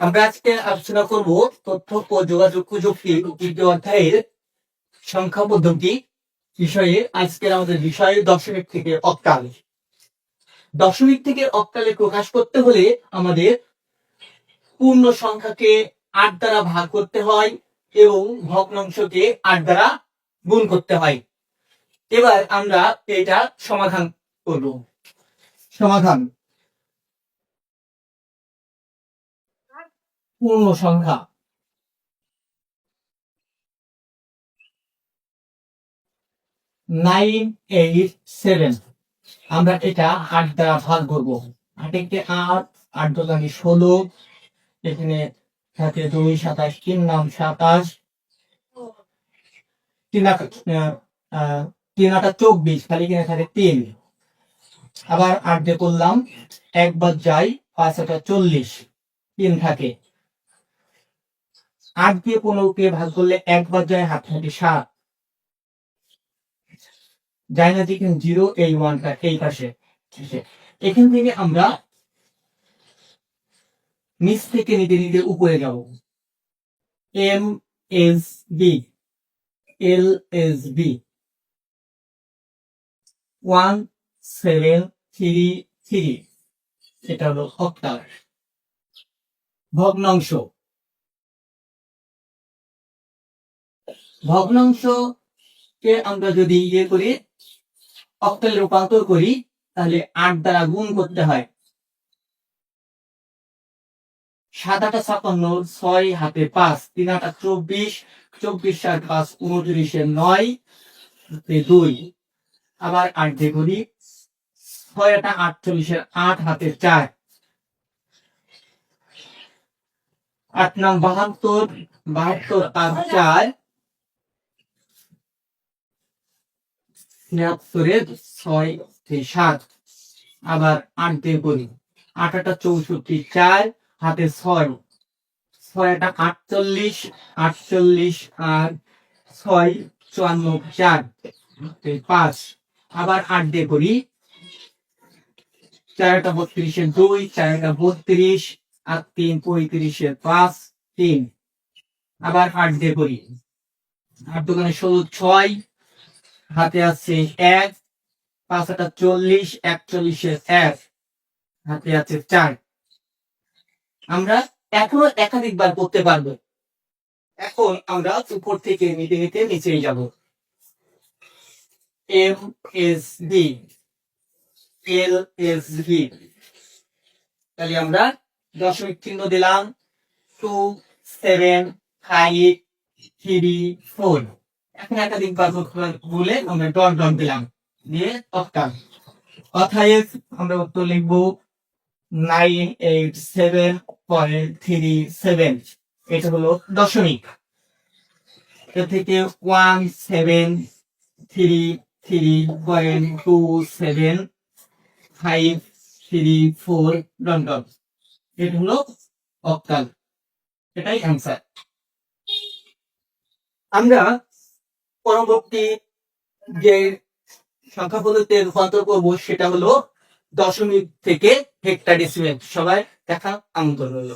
আমরা আজকে আলোচনা করব তথ্য ও যোগাযোগ প্রযুক্তি তৃতীয় অধ্যায়ের সংখ্যা পদ্ধতি বিষয়ে আজকের আমাদের বিষয় দশমিক থেকে অক্টাল দশমিক থেকে অক্টালে প্রকাশ করতে হলে আমাদের পূর্ণ সংখ্যাকে আট দ্বারা ভাগ করতে হয় এবং ভগ্নাংশকে আট দ্বারা গুণ করতে হয়। এবার আমরা এটা সমাধান করব। সমাধান। পূর্ণ সংখ্যা নাইন এইট সেভেন আমরা এটা আট দ্বারা ভাগ করব। আটেকে আট আট দোকানি ষোলো। এখানে থাকে দুই, সাতাশ, তিন নাম সাতাশ। তিন তিন আটা চব্বিশ খালি কিনে থাকে তিন। আবার আট দিয়ে করলাম একবার যাই পাঁচ আটা চল্লিশ। তিন থাকে। আট দিয়ে পনেরোকে ভাগ করলে একবার যায় হাত থাকে সাত। যায় না যে জিরো, এই ওয়ানটা এই পাশে। এখান থেকে আমরা নিচ থেকে নিতে নিতে উপরে যাব। M S B. L S B. One, seven, three three. এটা হলো অক্টাল ভগ্নাংশ। ভগ্নাংশকে আমরা যদি ইয়ে করি, অক্টালে রূপান্তর করি, তাহলে আট দ্বারা গুণ করতে হয়। সাত আটা ছাপান্ন ছয় হাতে পাঁচ, তিন আটা চব্বিশ চব্বিশ সাত পাঁচ, উনত্রিশে নয় দুই। আবার আট দিয়ে করি ছয় আটা আটচল্লিশের আট হাতে চার। আট নাম বাহাত্তর বাহাত্তর আর চার ছিয়াত্তরের ছয় থেকে সাত। আবার আট দিয়ে করি আটাটা চৌষট্টি চার, হাতে ছয়। ছয়টা আটচল্লিশ আটচল্লিশ আর ছয় চুয়ান্ন চার। পাঁচ। আবার আট দিয়ে করি চারটা বত্রিশের দুই, চারটা বত্রিশ আর তিন পঁয়ত্রিশের পাঁচ, তিন। আবার আট দিয়ে করি আট দোকানে ষোলো, ছয়। হাতে আছে এক, পাঁচ হাজার চল্লিশ একচল্লিশের এক। হাতে আছে চার। আমরা এখনও একাধিকবার করতে পারব। এখন আমরা উপর থেকে নিতে নিতে নিচে যাব। M S B. L S B. তাহলে আমরা দশমিক চিহ্ন দিলাম। Two, seven, five, three, four. এখন একাধিক বার বলে আমরা ডট ডট দিলাম। দিয়ে অক্টাল অথায় আমরা উত্তর লিখব nine eight seven point three seven এটা হলো দশমিক। এর থেকে one seven three three point two seven five three four dot dot এটা হলো অক্টাল এটাই অ্যান্সার আমরা পরবর্তী যে সংখ্যাগুলোতে রূপান্তর করব সেটা হলো দশমিক থেকে হেক্টাডেসিমেল। সবাই দেখা আনন্দ রইল